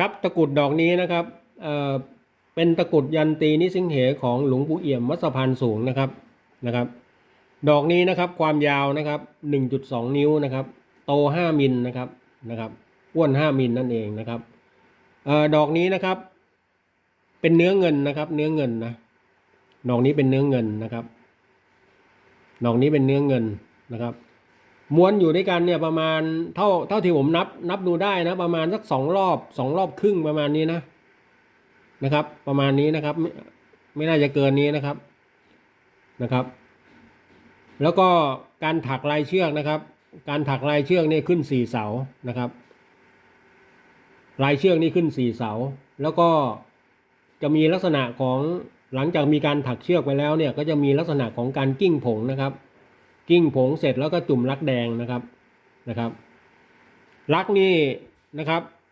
ครับตะกรุดดอกนี้นะครับเอ่อเป็นตะกรุดยันตีนิสิงเหของหลวงปู่เอี่ยมวัสพานสูงนะครับนะครับ ดอกนี้นะครับความยาวนะครับ 1.2 นิ้วนะครับ โต 5มิลนะครับนะครับอ้วน 5มิลนั่นเองนะครับเอ่อดอกนี้นะครับ เป็นเนื้อเงินนะครับ เนื้อเงินนะดอกนี้เป็นเนื้อเงินนะครับดอกนี้เป็นเนื้อเงินนะครับ ม้วนอยู่ด้วยกันเนี่ยประมาณเท่าเท่าที่ผมนับนับดูได้นะ ประมาณสักสองรอบสองรอบครึ่งประมาณนี้นะนะครับ ประมาณนี้นะครับไม่ไม่น่าจะเกินนี้นะครับนะครับ แล้วก็การถักลายเชือกนะครับ การถักลายเชือกนี่ขึ้นสี่เสานะครับ ลายเชือกนี่ขึ้นสี่เสา แล้วก็จะมีลักษณะของหลังจากมีการถักเชือกไปแล้วเนี่ย ก็จะมีลักษณะของการกิ้งผงนะครับ กิ้งผงเสร็จแล้วก็จุ่มรักแดงนะครับนะครับ รักนี่นะครับ